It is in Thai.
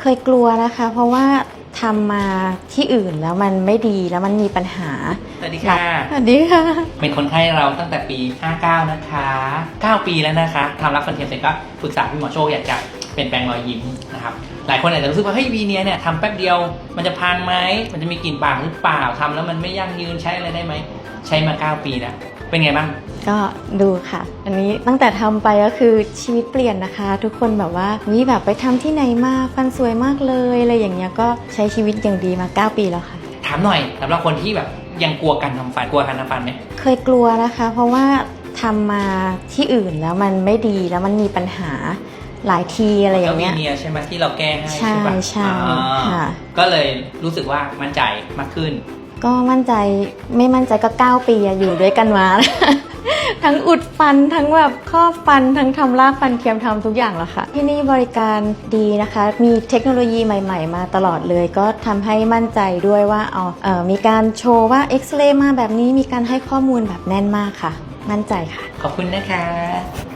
เคยกลัวนะคะ เพราะว่าทำมาที่อื่นแล้วมันไม่ดีแล้วมันมีปัญหา สวัสดีค่ะ สวัสดีค่ะ เป็นคนไข้เราตั้งแต่ปี 59 นะคะ 9 ปีแล้วนะคะทำรับฟันเทียมเสร็จก็ปรึกษาพี่หมอโชคอยากจะเปลี่ยนแปลงรอยยิ้มนะครับ หลายคนอาจจะรู้สึกว่าเฮ้ยวีเนียเนี่ยทำแป๊บเดียวมันจะพังไหม มันจะมีกลิ่นปากหรือเปล่าทำแล้วมันไม่ยั่งยืนใช้อะไรได้ไหม ใช้มา 9 ปีแล้ว เป็นไงบ้าง ก็ดูค่ะ อันนี้ตั้งแต่ทำไปก็คือชีวิตเปลี่ยนนะคะ ทุกคนแบบว่าวิแบบไปทำที่ไหนมาฟันสวยมากเลยอะไรอย่างเงี้ยก็ใช้ชีวิตอย่างดีมา 9 ปีแล้วค่ะ ถามหน่อยสำหรับคนที่แบบยังกลัวการทำฟันกลัวการทำฟันไหมเคยกลัวนะคะ เพราะว่าทำมาที่อื่นแล้วมันไม่ดีแล้วมันมีปัญหาหลายทีอะไรอย่างเงี้ย ก็วีเนียใช่ไหมที่เราแก้ให้ใช่ใช่ปะใช่อ่าค่ะ ก็เลยรู้สึกว่ามั่นใจมากขึ้น ก็มั่นใจไม่มั่นใจก็ 9 ปีอยู่ด้วยกันมา ทั้งอุดฟันทั้งแบบครอบฟันทั้งทำรากฟันเทียมทำทุกอย่างแล้วค่ะ ที่นี่บริการดีนะคะ มีเทคโนโลยีใหม่ ๆ มาตลอดเลย ก็ทำให้มั่นใจด้วยว่าออเออมีการโชว์ว่าเอ็กซเรย์มาแบบนี้มีการให้ข้อมูลแบบแน่นมากค่ะ มั่นใจค่ะ ขอบคุณนะคะ